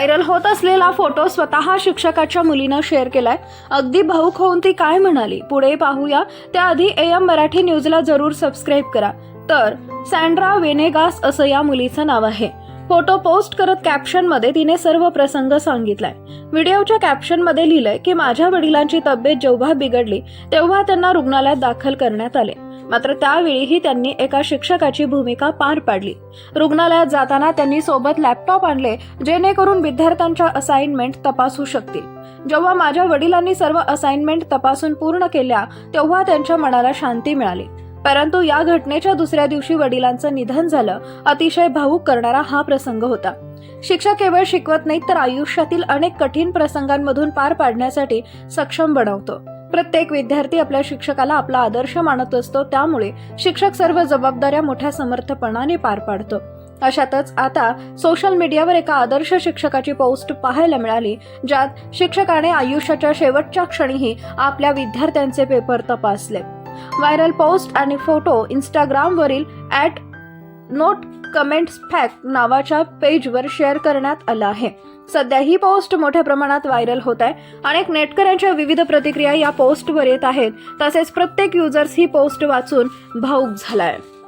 Viral होत असलेला photo स्वतः शिक्षकाच्या मुलीनं शेअर केलाय. अगदी भाऊक होऊन ती काय म्हणाली? पुढे पाहूया. त्याआधी ए एम मराठी न्यूजला जरूर सबस्क्राईब करा. तर सँड्रा वेनेगास असं या मुलीचं नाव आहे. फोटो पोस्ट करत कॅप्शनमध्ये तिने सर्व प्रसंग सांगितलाय. व्हिडिओच्या कॅप्शनमध्ये लिहिलंय की माझ्या वडिलांची तब्येत जेव्हा बिघडली तेव्हा त्यांना रुग्णालयात दाखल करण्यात आले. मात्र त्यावेळीही त्यांनी एका शिक्षकाची भूमिका पार पाडली. रुग्णालयात जाताना त्यांनी सोबत लॅपटॉप आणले जेणेकरून विद्यार्थ्यांच्या असाइनमेंट तपासू शकतील. जेव्हा माझ्या वडिलांनी सर्व असाइनमेंट तपासून पूर्ण केल्या तेव्हा त्यांच्या मनाला शांती मिळाली. परंतु या घटनेच्या दुसऱ्या दिवशी वडिलांचं निधन झालं. अतिशय भावूक करणारा हा प्रसंग होता. शिक्षक केवळ शिकवत नाहीत तर आयुष्यातील अनेक कठीण प्रसंगांमधून पार पाडण्यासाठी सक्षम बनवतो. प्रत्येक विद्यार्थी आपल्या शिक्षकाला आपला आदर्श मानत असतो त्यामुळे शिक्षक सर्व जबाबदाऱ्या मोठ्या समर्थपणाने पार पाडतो. अशातच आता सोशल मीडियावर एका आदर्श शिक्षकाची पोस्ट पाहायला मिळाली ज्यात शिक्षकाने आयुष्याच्या शेवटच्या क्षणीही आपल्या विद्यार्थ्यांचे पेपर तपासले. व्हायरल पोस्ट आणि फोटो इंस्टाग्रामवरील ॲट नोट कमेंट्स फॅक्ट नावाच्या पेजवर शेअर करण्यात आला आहे. सध्या ही पोस्ट मोठ्या प्रमाणात व्हायरल होत आहे. अनेक नेटकऱ्यांच्या विविध प्रतिक्रिया या पोस्टवर येत आहेत. तसेच प्रत्येक युजर्स ही पोस्ट वाचून भाऊक आहे